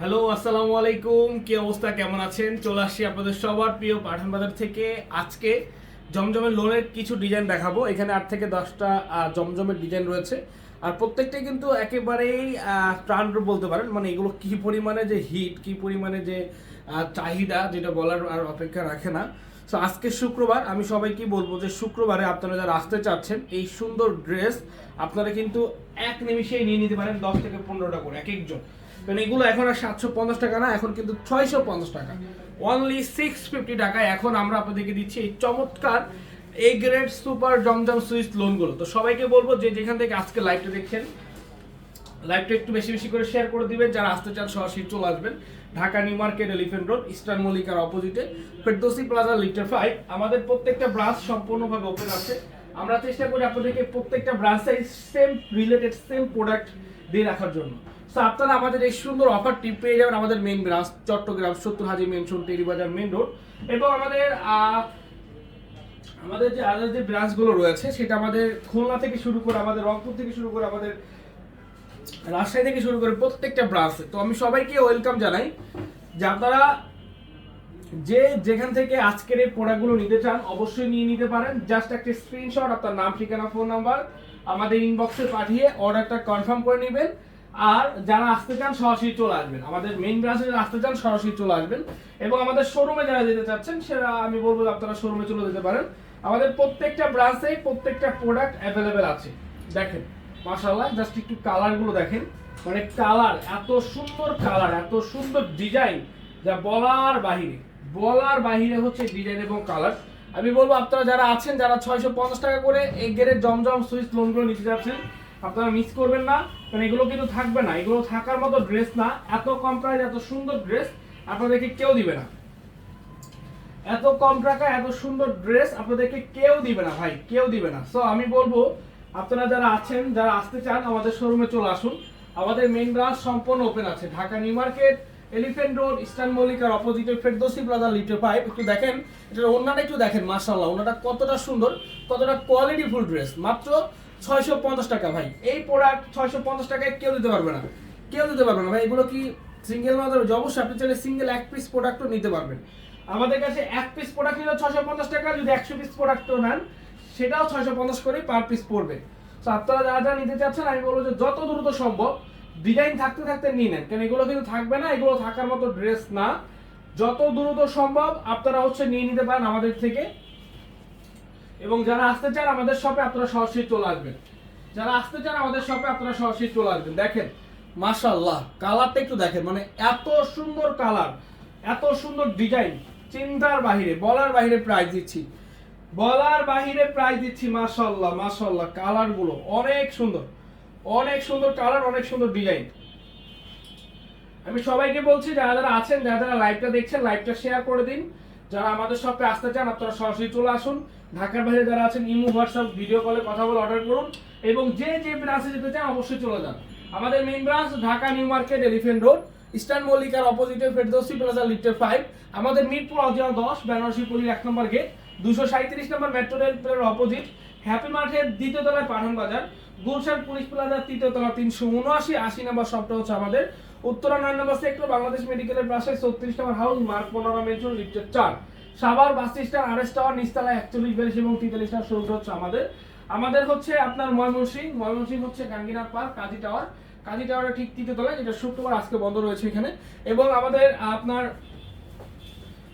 Hello আসসালামু আলাইকুম। কি অবস্থা? কেমন আছেন? চলে আসছি আপনাদের সবার প্রিয় পাঠান বাজার থেকে। আজকে জমজমের লোনের কিছু ডিজাইন দেখাবো। এখানে আট থেকে দশটা জমজমের ডিজাইন রয়েছে। আর প্রত্যেকটাই কিন্তু একেবারেই প্রাণরূপ বলতে পারেন। মানে এগুলো কী পরিমাণে যে হিট কী পরিমাণে যে চাহিদা, যেটা বলার আর অপেক্ষা রাখে না। সো আজকে শুক্রবার, আমি সবাইকে বলব যে শুক্রবারে আপনারা যারা আসতে চাচ্ছেন, এই সুন্দর ড্রেস আপনারা কিন্তু এক নিমিষেই নিয়ে নিতে পারেন দশ থেকে পনেরোটা করে, এক একজন। কারণ এগুলো এখন আর সাতশো পঞ্চাশ টাকা না, এখন কিন্তু ছয়শো পঞ্চাশ টাকা। অনলি সিক্স ফিফটি টাকায় এখন আমরা আপনাদেরকে দিচ্ছি এই চমৎকার এই গ্রেড সুপার জমজম সুইচ লোনগুলো তো সবাইকে বলব যে যেখান থেকে আজকে লাইভটা দেখছেন লাইভটা একটু বেশি বেশি করে শেয়ার করে দিবেন। যারা আসতে চান, সরাসরি চলে আসবেন। Dhaka new market elephant road eastern মল্লিকার অপোজিটে ফেরদৌসি প্লাজা লিটার ফাইভ আমাদের প্রত্যেকটা ব্রাঞ্চ সম্পূর্ণভাবে ওপেন আছে। আমরা চেষ্টা করি আপনাদেরকে প্রত্যেকটা ব্রাঞ্চে সেম রিলেটেড সেম প্রোডাক্ট দিয়ে রাখার জন্য। সো আপনারা আমাদের এই সুন্দর অফারটি পেয়ে যাবেন আমাদের মেন ব্রাঞ্চ চট্টগ্রাম সত্তর Haji mansion Terribazar main road এবং আমাদের আমাদের যে আদার যে ব্রাঞ্চগুলো রয়েছে, সেটা আমাদের খুলনা থেকে শুরু করে আমাদের রংপুর থেকে শুরু করে আমাদের রাজশাহী থেকে শুরু করে প্রত্যেকটা ব্রাঞ্চে তো আমি সবাইকে ওয়েলকাম জানাই যে আপনারা যে যেখান থেকে আজকের এই প্রোডাক্টগুলো নিতে চান, অবশ্যই নিয়ে নিতে পারেন। জাস্ট একটা স্ক্রিনশট আপনার নাম, ঠিকানা ফোন নাম্বার আমাদের ইনবক্সে পাঠিয়ে অর্ডারটা কনফার্ম করে নেবেন। আর যারা আসতে চান, সরাসরি চলে আসবেন। আমাদের মেইন ব্রাঞ্চে যারা আসতে চান, সরাসরি চলে আসবেন। এবং আমাদের শোরুমে যারা যেতে চাচ্ছেন সেটা আমি বলব আপনারা শোরুমে চলে যেতে পারেন। আমাদের প্রত্যেকটা ব্রাঞ্চে প্রত্যেকটা প্রোডাক্ট অ্যাভেলেবেল আছে। দেখেন মাশাআল্লাহ জাস্ট একটু কালারগুলো দেখেন। মানে কালার এত সুন্দর কালার এত সুন্দর ডিজাইন যা বলার বাহিরে। বলার বাহিরে হচ্ছে ডিজাইন এবং কালার আমি বলব, আপনারা যারা আছেন, যারা ছয়শো পঞ্চাশ টাকা করে এই গেরের জমজম সুইচ লোনগুলো নিতে যাচ্ছেন, আপনারা মিস করবেন না। কারণ এগুলো কিন্তু থাকবে না। এগুলো থাকার মতো ড্রেস না। এত কম প্রাইস এত সুন্দর ড্রেস আপনাদেরকে কেউ দিবে না। এত কম টাকা, এত সুন্দর ড্রেস আপনাদেরকে কেউ দিবে না, ভাই। কেউ দিবে না। সো আমি বলব আপনারা যারা আছেন, যারা আসতে চান, আমাদের শোরুমে চলে আসুন। আমাদের মেইন ব্রাঞ্চ সম্পূর্ণ ওপেন আছে। Dhaka new market elephant road eastern মল্লিকার অপোজিটে ফেরদৌসি প্লাজা লিটার পাইপ একটু দেখেন, এটার ওনাটা একটু দেখেন মার্শাল্লাহ ওনাটা কতটা সুন্দর, কতটা কোয়ালিটি ফুল ড্রেস মাত্র ছয়শো পঞ্চাশ টাকা ভাই। এই প্রোডাক্ট ছয়শো পঞ্চাশ টাকায় কেউ দিতে পারবে না। কেউ দিতে পারবে না ভাই। এগুলো কি সিঙ্গেল মাদার? অবশ্যই। আপনি চাইলে সিঙ্গেল এক পিস প্রোডাক্টও নিতে পারবেন। আমাদের কাছে এক পিস প্রোডাক্ট নিলে ছয়শো পঞ্চাশ টাকা, যদি একশো পিস প্রোডাক্টও নেন সেটাও ছয়শো পঞ্চাশ করে পার পিস পড়বে। তো আপনারা যারা যারা নিতে চাচ্ছেন, আমি বলব যে যত দ্রুত সম্ভব ডিজাইন থাকতে থাকতে নিয়ে নেন। কারণ এগুলো কিন্তু থাকবে না, এগুলো থাকার মতো ড্রেস না। যত দ্রুত সম্ভব আপনারা হচ্ছে নিয়ে নিতে পারেন আমাদের থেকে। এবং যারা আসতে চান আমাদের শপে আপনারা সরাসরি চলে আসবেন। যারা আসতে চান আমাদের শপে আপনারা সরাসরি চলে আসবেন। দেখেন মাশাল্লাহ কালারটা একটু দেখেন। মানে এত সুন্দর কালার এত সুন্দর ডিজাইন চিন্তার বাহিরে, বলার বাহিরে প্রাইস দিচ্ছি। বলার বাহিরে প্রাইস দিচ্ছি মাশাল্লাহ মাশাল্লাহ কালারগুলো অনেক সুন্দর। অনেক সুন্দর কালার, অনেক সুন্দর ডিজাইন। আমি সবাইকে বলছি, যারা যারা আছেন, যারা যারা লাইভটা দেখছেন, লাইভটা শেয়ার করে দিন। যারা আমাদের শপে আসতে চান, আপনারা সরাসরি চলে আসুন। ঢাকার বাইরে যারা আছেন, ইমো, হোয়াটসঅ্যাপ, ভিডিও কলে কথা বলে অর্ডার করুন। এবং যে যে ব্রাঞ্চে যেতে চান, অবশ্যই চলে যান। আমাদের main branch Dhaka new market elephant road eastern মল্লিকার অপোজিটে ফেরদৌসি প্লাজা লিফটের ফাইভ আমাদের মিরপুর অজিয়া দশ বেনারসি পুলির এক নম্বর গেট দুশো সাঁত্রিশ number metro rail opposite happy market দ্বিতীয় তলায় পাঠান বাজার, গুলশান পুলিশ প্লাজার তৃতীয় তলা তিনশো উনআশি, আশি নম্বর শপটা হচ্ছে আমাদের। উত্তরা নয় নম্বর সেক্টর বাংলাদেশ মেডিকেলের পাশে ছত্রিশ নম্বর হাউস মার্ক পনেরো মেট্রো লিফটের চার। Savar bus stand S tower নিচতলা একচল্লিশ, বিয়াল্লিশ এবং তেতাল্লিশ টাওয়ার শুরু হচ্ছে আমাদের। আমাদের হচ্ছে আপনার ময়মনসিং ময়মনসিং হচ্ছে গাঙ্গিনার পার্ক কাজী টাওয়ার কাজী টাওয়ারের ঠিক তৃতীয় তলায়, যেটা শুক্রবার আজকে বন্ধ রয়েছে এখানে। এবং আমাদের আপনার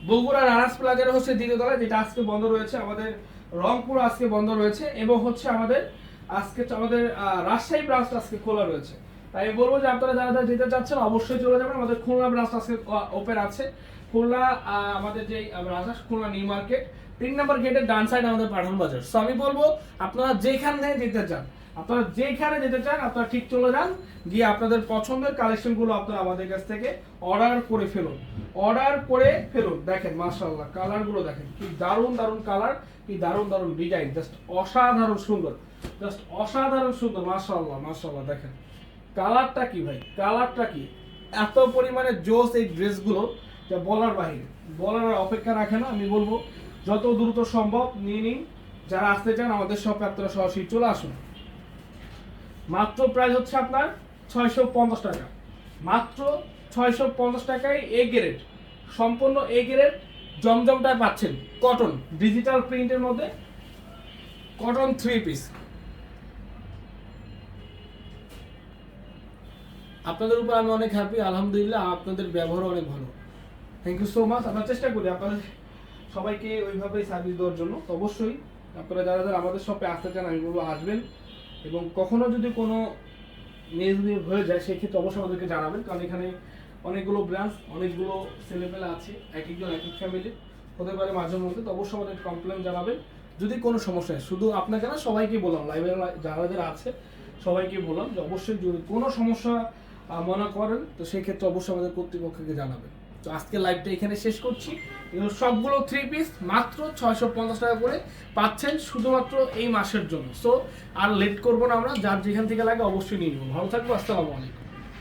বগুড়া রানাস প্লাজার হচ্ছে দ্বিতীয় তলায়, যেটা আজকে বন্ধ রয়েছে আমাদের, রংপুর আজকে বন্ধ রয়েছে, এবং হচ্ছে আমাদের, আজকে আমাদের রাজশাহী ব্রাঞ্চটা আজকে খোলা রয়েছে। তাই আমি বলব যে আপনারা যারা যারা যেতে চাচ্ছেন, অবশ্যই চলে যাবেন। আমাদের খুলনা ব্রাঞ্চ আজকে ওপেন আছে। খুলনা আমাদের যে ব্রাঞ্চ আছে, খুলনা নিউ মার্কেট তিন নম্বর গেটের ডান সাইড আমাদের পাঠান বাজার। সো আমি বলব, আপনারা যেখানে যেতে চান আপনারা যেখানে যেতে চান, আপনারা ঠিক চলে যান, গিয়ে আপনাদের পছন্দের কালেকশনগুলো আপনারা আমাদের কাছ থেকে অর্ডার করে ফেলুন। অর্ডার করে ফেলুন। দেখেন, মাশাআল্লাহ কালারগুলো দেখেন, কি দারুণ দারুণ কালার কি দারুণ দারুণ ডিজাইন জাস্ট অসাধারণ সুন্দর জাস্ট অসাধারণ সুন্দর, মাশাআল্লাহ মাশাআল্লাহ, দেখেন। কালারটা কি ভাই? কালারটা কি? এত পরিমাণে জোস এই ড্রেসগুলো যা বলার বাহিরে। বলার অপেক্ষা রাখে না, আমি বলব, যত দ্রুত সম্ভব নিয়ে নিন। যারা আসতে চান আমাদের শপে আপনারা সরাসরি চলে আসুন। মাত্র প্রাইস হচ্ছে আপনার ছয়শো পঞ্চাশ টাকা। মাত্র ছয়শো পঞ্চাশ টাকায় এ গ্রেড সম্পূর্ণ এ গ্রেড জমজমটায় পাচ্ছেন কটন ডিজিটাল প্রিন্টের মধ্যে কটন থ্রি পিস আপনাদের উপর আমি অনেক হ্যাপি আলহামদুলিল্লাহ আপনাদের ব্যবহার অনেক ভালো। থ্যাংক ইউ সো মাচ আমরা চেষ্টা করি আপনাদের সবাইকে ওইভাবেই সার্ভিস দেওয়ার জন্য। অবশ্যই আপনারা যারা যারা আমাদের শপে আসতে চান, আমি বলব আসবেন। এবং কখনো যদি কোনো নেগেটিভ হয়ে যায়, সেক্ষেত্রে অবশ্যই আমাদেরকে জানাবেন। কারণ এখানে অনেকগুলো ব্রাঞ্চ অনেকগুলো ছেলেপেলে আছে, এক একজন, এক এক ফ্যামিলি হতে পারে মাঝে মধ্যে, তো অবশ্যই আমাদের কমপ্লেন জানাবেন। যদি কোনো সমস্যা হয়, শুধু আপনাকে না, সবাইকে বললাম লাইভে যারা যারা আছে, সবাইকে বললাম যে অবশ্যই যদি কোনো সমস্যা মনে করেন, তো সেই ক্ষেত্রে অবশ্যই আমাদের কর্তৃপক্ষকে জানাবেন। তো আজকে লাইভটা এখানে শেষ করছি। এবং সবগুলো থ্রি পিস মাত্র ছয়শো পঞ্চাশ টাকা করে পাচ্ছেন শুধুমাত্র এই মাসের জন্য। সো আর লেট করব না আমরা, যার যেখান থেকে লাগে অবশ্যই নিয়ে নেব। ভালো থাকব, আসসালামু আলাইকুম।